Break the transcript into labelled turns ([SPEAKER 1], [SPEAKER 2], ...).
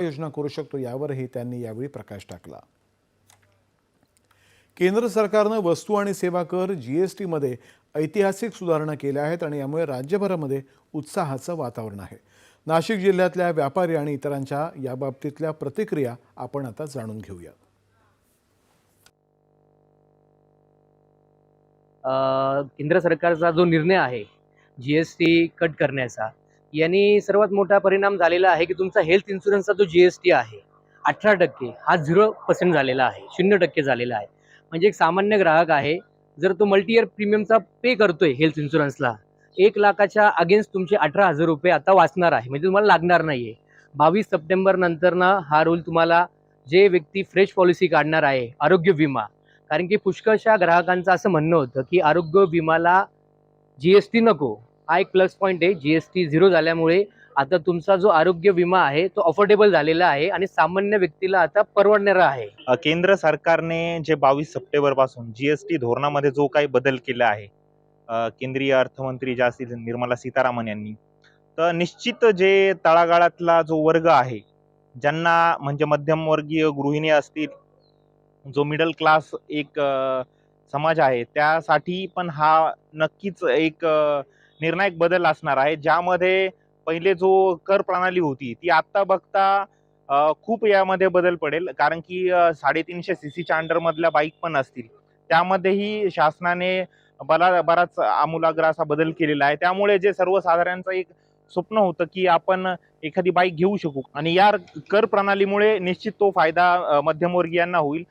[SPEAKER 1] योजना करू शकतो यावरही त्यांनी यावेळी प्रकाश टाकला. केंद्र सरकारनं वस्तू आणि सेवा कर जीएसटीमध्ये ऐतिहासिक सुधारणा केल्या आहेत आणि यामुळे राज्यभरामध्ये उत्साहाचं वातावरण आहे. नाशिक जिल्ह्यातल्या व्यापारी आणि इतरांच्या याबाबतीतल्या प्रतिक्रिया आपण आता जाणून घेऊया.
[SPEAKER 2] केंद्र सरकारचा जो निर्णय आहे जी एस टी कट करण्याचा यांनी सर्वात मोठा परिणाम झालेला आहे की तुमचा हेल्थ इन्शुरन्सचा जो जी एस टी आहे अठरा टक्के हा झिरो पर्सेंट झालेला आहे शून्य टक्के झालेला आहे. म्हणजे एक सामान्य ग्राहक आहे जर तो मल्टी इयर प्रीमियमचा पे करतोय हेल्थ इन्शुरन्सला एक लाखाच्या अगेन्स्ट तुमचे अठरा हजार रुपये आता वाचणार आहे म्हणजे तुम्हाला लागणार नाही आहे बावीस सप्टेंबर नंतर ना हा रूल तुम्हाला जे व्यक्ती फ्रेश पॉलिसी काढणार आहे आरोग्य विमा. कारण की पुष्कळशा ग्राहकांचं असं म्हणणं होतं की आरोग्य विमाला जी एस टी नको हा एक प्लस पॉईंट आहे. जी एस टी झिरो झाल्यामुळे आता तुमचा जो आरोग्य विमा आहे तो अफोर्डेबल झालेला आहे आणि सामान्य व्यक्तीला आता परवडणारा आहे.
[SPEAKER 3] केंद्र सरकारने जे बावीस सप्टेंबरपासून जीएसटी धोरणामध्ये जो काही बदल केला आहे केंद्रीय अर्थमंत्री ज्या असतील निर्मला सीतारामन यांनी तर निश्चित जे तळागाळातला जो वर्ग आहे ज्यांना म्हणजे मध्यमवर्गीय गृहिणी असतील जो मिडल क्लास एक समाज आहे त्यासाठी पण हा नक्कीच एक निर्णायक बदल असणार आहे. ज्यामध्ये पहिले जो कर प्रणाली होती ती आत्ता बघता खूप यामध्ये बदल पडेल. कारण की साडेतीनशे सी सीच्या अंडरमधल्या बाईक पण असतील. त्यामध्येही शासनाने बरा बराच आमूलाग्र असा बदल केलेला आहे. त्यामुळे जे सर्वसाधारणचं एक स्वप्न होतं की आपण एखादी बाईक घेऊ शकू. आणि या कर प्रणालीमुळे निश्चित तो फायदा मध्यमवर्गीयांना होईल.